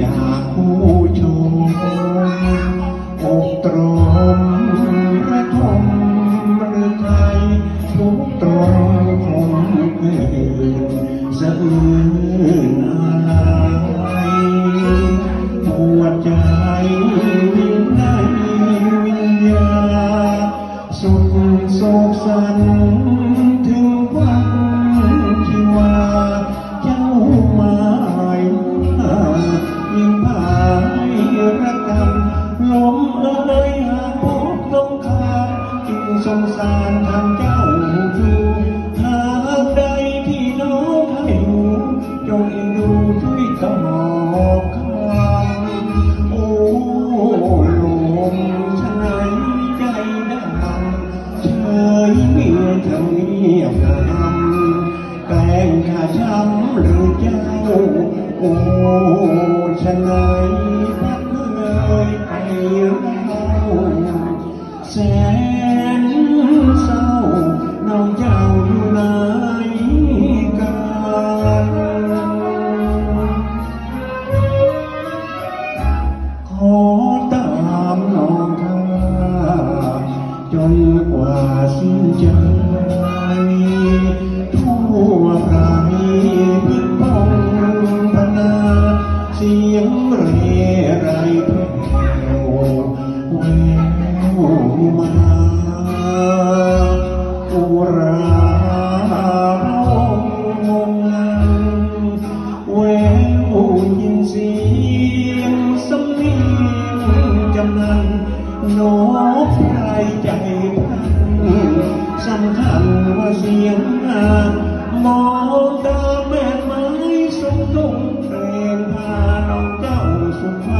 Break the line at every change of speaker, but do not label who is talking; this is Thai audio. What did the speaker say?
จากผู้ชมอกตรมระทมรือไทยทุกตรงคงเกินสะอื้นอะไรหัวใจในวิญญาสุขโศกสัน thân phàm càng cả sắm lựa trao cô xanh ơi bác ơi hãy lao sen sau nồng chào lời ca. Khó tạm lòng tha cho qua xin chào. เสียงสมิงจำนันโนบใครใจพันสำคัญว่าเสียงงานมองตาแม่ไม้สมทงเพลงพาน้องเจ้าสุขไป